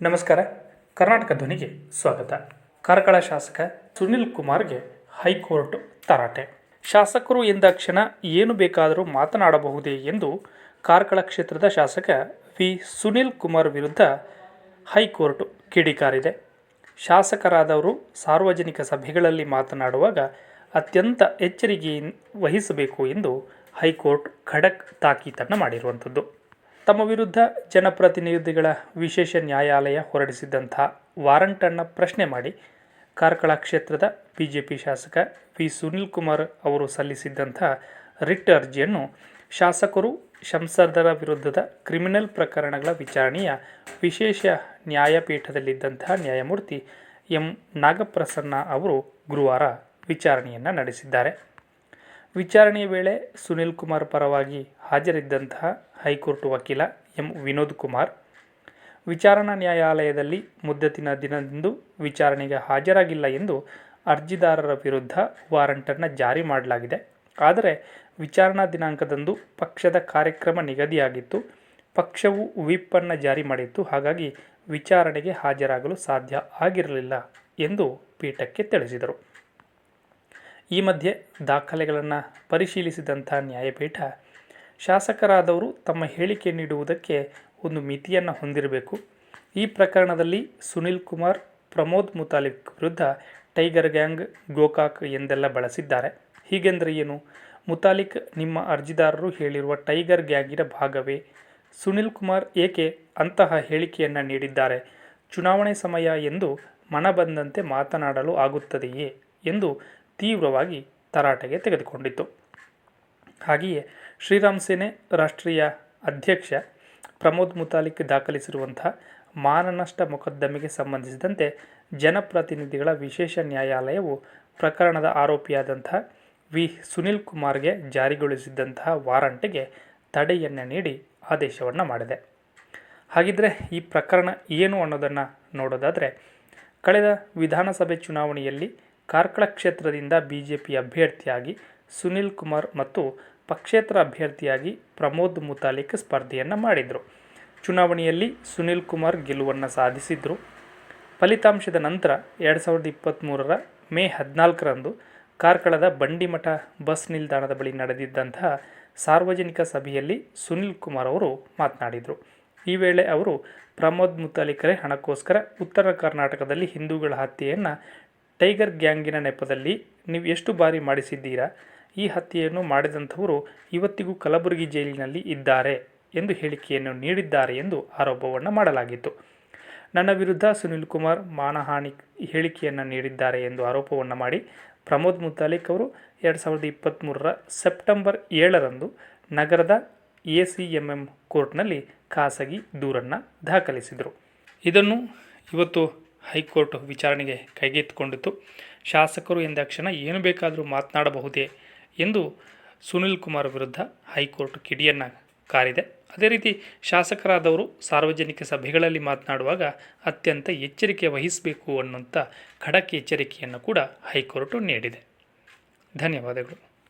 ನಮಸ್ಕಾರ. ಕರ್ನಾಟಕ ಧ್ವನಿಗೆ ಸ್ವಾಗತ. ಕಾರ್ಕಳ ಶಾಸಕ ಸುನಿಲ್ ಕುಮಾರ್ಗೆ ಹೈಕೋರ್ಟ್ ತರಾಟೆ. ಶಾಸಕರು ಎಂದಾಕ್ಷಣ ಏನು ಬೇಕಾದರೂ ಮಾತನಾಡಬಹುದೇ ಎಂದು ಕಾರ್ಕಳ ಕ್ಷೇತ್ರದ ಶಾಸಕ ವಿ. ಸುನಿಲ್ ಕುಮಾರ್ ವಿರುದ್ಧ ಹೈಕೋರ್ಟ್ ಕಿಡಿಕಾರಿದೆ. ಶಾಸಕರಾದವರು ಸಾರ್ವಜನಿಕ ಸಭೆಗಳಲ್ಲಿ ಮಾತನಾಡುವಾಗ ಅತ್ಯಂತ ಎಚ್ಚರಿಕೆ ವಹಿಸಬೇಕು ಎಂದು ಹೈಕೋರ್ಟ್ ಖಡಕ್ ತಾಕೀತನ್ನು ಮಾಡಿರುವಂಥದ್ದು. ತಮ್ಮ ವಿರುದ್ಧ ಜನಪ್ರತಿನಿಧಿಗಳ ವಿಶೇಷ ನ್ಯಾಯಾಲಯ ಹೊರಡಿಸಿದ್ದಂಥ ವಾರಂಟನ್ನು ಪ್ರಶ್ನೆ ಮಾಡಿ ಕಾರ್ಕಳ ಕ್ಷೇತ್ರದ ಬಿ ಜೆ ಪಿ ಶಾಸಕ ವಿ ಸುನಿಲ್ ಕುಮಾರ್ ಅವರು ಸಲ್ಲಿಸಿದ್ದಂಥ ರಿಟ್ ಅರ್ಜಿಯನ್ನು ಶಾಸಕರು ಸಂಸದರ ವಿರುದ್ಧದ ಕ್ರಿಮಿನಲ್ ಪ್ರಕರಣಗಳ ವಿಚಾರಣೆಯ ವಿಶೇಷ ನ್ಯಾಯಪೀಠದಲ್ಲಿದ್ದಂಥ ನ್ಯಾಯಮೂರ್ತಿ ಎಂ ನಾಗಪ್ರಸನ್ನ ಅವರು ಗುರುವಾರ ವಿಚಾರಣೆಯನ್ನು ನಡೆಸಿದ್ದಾರೆ. ವಿಚಾರಣೆಯ ವೇಳೆ ಸುನಿಲ್ ಕುಮಾರ್ ಪರವಾಗಿ ಹಾಜರಿದ್ದಂತಹ ಹೈಕೋರ್ಟ್ ವಕೀಲ ಎಂ ವಿನೋದ್ ಕುಮಾರ್. ವಿಚಾರಣಾ ನ್ಯಾಯಾಲಯದಲ್ಲಿ ಮುದ್ದತಿನ ದಿನದಂದು ವಿಚಾರಣೆಗೆ ಹಾಜರಾಗಿಲ್ಲ ಎಂದು ಅರ್ಜಿದಾರರ ವಿರುದ್ಧ ವಾರಂಟನ್ನು ಜಾರಿ ಮಾಡಲಾಗಿದೆ. ಆದರೆ ವಿಚಾರಣಾ ದಿನಾಂಕದಂದು ಪಕ್ಷದ ಕಾರ್ಯಕ್ರಮ ನಿಗದಿಯಾಗಿತ್ತು. ಪಕ್ಷವು ವಿಪ್ಪನ್ನು ಜಾರಿ ಮಾಡಿತ್ತು. ಹಾಗಾಗಿ ವಿಚಾರಣೆಗೆ ಹಾಜರಾಗಲು ಸಾಧ್ಯ ಆಗಿರಲಿಲ್ಲ ಎಂದು ಪೀಠಕ್ಕೆ ತಿಳಿಸಿದರು. ಈ ಮಧ್ಯೆ ದಾಖಲೆಗಳನ್ನು ಪರಿಶೀಲಿಸಿದಂಥ ನ್ಯಾಯಪೀಠ ಶಾಸಕರಾದವರು ತಮ್ಮ ಹೇಳಿಕೆ ನೀಡುವುದಕ್ಕೆ ಒಂದು ಮಿತಿಯನ್ನು ಹೊಂದಿರಬೇಕು. ಈ ಪ್ರಕರಣದಲ್ಲಿ ಸುನಿಲ್ ಕುಮಾರ್, ಪ್ರಮೋದ್ ಮುತಾಲಿಕ್ ವಿರುದ್ಧ ಟೈಗರ್ ಗ್ಯಾಂಗ್, ಗೋಕಾಕ್ ಎಂದೆಲ್ಲ ಬಳಸಿದ್ದಾರೆ. ಹೀಗೆಂದರೆ ಏನು? ಮುತಾಲಿಕ್ ನಿಮ್ಮ ಅರ್ಜಿದಾರರು ಹೇಳಿರುವ ಟೈಗರ್ ಗ್ಯಾಂಗಿನ ಭಾಗವೇ? ಸುನಿಲ್ ಕುಮಾರ್ ಏಕೆ ಅಂತಹ ಹೇಳಿಕೆಯನ್ನು ನೀಡಿದ್ದಾರೆ? ಚುನಾವಣೆ ಸಮಯ ಎಂದು ಮನಬಂದಂತೆ ಮಾತನಾಡಲು ಆಗುತ್ತದೆಯೇ ಎಂದು ತೀವ್ರವಾಗಿ ತರಾಟೆಗೆ ತೆಗೆದುಕೊಂಡಿತ್ತು. ಹಾಗೆಯೇ ಶ್ರೀರಾಮ್ ಸೇನೆ ರಾಷ್ಟ್ರೀಯ ಅಧ್ಯಕ್ಷ ಪ್ರಮೋದ್ ಮುತಾಲಿಕ್ ದಾಖಲಿಸಿರುವಂತಹ ಮಾನನಷ್ಟ ಮೊಕದ್ದಮೆಗೆ ಸಂಬಂಧಿಸಿದಂತೆ ಜನಪ್ರತಿನಿಧಿಗಳ ವಿಶೇಷ ನ್ಯಾಯಾಲಯವು ಪ್ರಕರಣದ ಆರೋಪಿಯಾದಂತಹ ವಿ. ಸುನಿಲ್ ಕುಮಾರ್ಗೆ ಜಾರಿಗೊಳಿಸಿದ್ದಂತಹ ವಾರಂಟ್ಗೆ ತಡೆಯನ್ನು ನೀಡಿ ಆದೇಶವನ್ನು ಮಾಡಿದೆ. ಹಾಗಿದ್ದರೆ ಈ ಪ್ರಕರಣ ಏನು ಅನ್ನೋದನ್ನು ನೋಡೋದಾದರೆ, ಕಳೆದ ವಿಧಾನಸಭೆ ಚುನಾವಣೆಯಲ್ಲಿ ಕಾರ್ಕಳ ಕ್ಷೇತ್ರದಿಂದ ಬಿ ಜೆ ಪಿ ಅಭ್ಯರ್ಥಿಯಾಗಿ ಸುನಿಲ್ ಕುಮಾರ್ ಮತ್ತು ಪಕ್ಷೇತರ ಅಭ್ಯರ್ಥಿಯಾಗಿ ಪ್ರಮೋದ್ ಮುತಾಲಿಕ್ ಸ್ಪರ್ಧೆಯನ್ನು ಮಾಡಿದರು. ಚುನಾವಣೆಯಲ್ಲಿ ಸುನಿಲ್ ಕುಮಾರ್ ಗೆಲುವನ್ನು ಸಾಧಿಸಿದರು. ಫಲಿತಾಂಶದ ನಂತರ ಎರಡು ಸಾವಿರದ ಇಪ್ಪತ್ತ್ಮೂರರ ಮೇ ಹದಿನಾಲ್ಕರಂದು ಕಾರ್ಕಳದ ಬಂಡಿಮಠ ಬಸ್ ನಿಲ್ದಾಣದ ಬಳಿ ನಡೆದಿದ್ದಂತಹ ಸಾರ್ವಜನಿಕ ಸಭೆಯಲ್ಲಿ ಸುನಿಲ್ ಕುಮಾರ್ ಅವರು ಮಾತನಾಡಿದರು. ಈ ವೇಳೆ ಅವರು, ಪ್ರಮೋದ್ ಮುತಾಲಿಕರೇ, ಹಣಕ್ಕೋಸ್ಕರ ಉತ್ತರ ಕರ್ನಾಟಕದಲ್ಲಿ ಹಿಂದೂಗಳ ಹತ್ಯೆಯನ್ನು ಟೈಗರ್ ಗ್ಯಾಂಗಿನ ನೆಪದಲ್ಲಿ ನೀವು ಎಷ್ಟು ಬಾರಿ ಮಾಡಿಸಿದ್ದೀರಾ? ಈ ಹತ್ಯೆಯನ್ನು ಮಾಡಿದಂಥವರು ಇವತ್ತಿಗೂ ಕಲಬುರಗಿ ಜೈಲಿನಲ್ಲಿ ಇದ್ದಾರೆ ಎಂದು ಹೇಳಿಕೆಯನ್ನು ನೀಡಿದ್ದಾರೆ ಎಂದು ಆರೋಪವನ್ನು ಮಾಡಲಾಗಿತ್ತು. ನನ್ನ ವಿರುದ್ಧ ಸುನಿಲ್ ಕುಮಾರ್ ಮಾನಹಾನಿ ಹೇಳಿಕೆಯನ್ನು ನೀಡಿದ್ದಾರೆ ಎಂದು ಆರೋಪವನ್ನು ಮಾಡಿ ಪ್ರಮೋದ್ ಮುತಾಲಿಕ್ ಅವರು ಎರಡು ಸಾವಿರದ ಇಪ್ಪತ್ತ್ಮೂರರ ಸೆಪ್ಟೆಂಬರ್ ಏಳರಂದು ನಗರದ ಎ ಸಿ ಎಂ ಎಂ ಕೋರ್ಟ್ನಲ್ಲಿ ಖಾಸಗಿ ದೂರನ್ನು ದಾಖಲಿಸಿದರು. ಇದನ್ನು ಇವತ್ತು ಹೈಕೋರ್ಟ್ ವಿಚಾರಣೆಗೆ ಕೈಗೆತ್ತಿಕೊಂಡಿತು ಶಾಸಕರು ಎಂದಾಕ್ಷಣ ಏನು ಬೇಕಾದರೂ ಮಾತನಾಡಬಹುದೇ? ಎಂದು ಸುನಿಲ್ ಕುಮಾರ್ ವಿರುದ್ಧ ಹೈಕೋರ್ಟ್ ಕಿಡಿಯನ್ನು ಕಾರಿದೆ. ಅದೇ ರೀತಿ ಶಾಸಕರಾದವರು ಸಾರ್ವಜನಿಕ ಸಭೆಗಳಲ್ಲಿ ಮಾತನಾಡುವಾಗ ಅತ್ಯಂತ ಎಚ್ಚರಿಕೆ ವಹಿಸಬೇಕು ಅನ್ನುವಂಥ ಖಡಕ್ ಎಚ್ಚರಿಕೆಯನ್ನು ಕೂಡ ಹೈಕೋರ್ಟು ನೀಡಿದೆ. ಧನ್ಯವಾದಗಳು.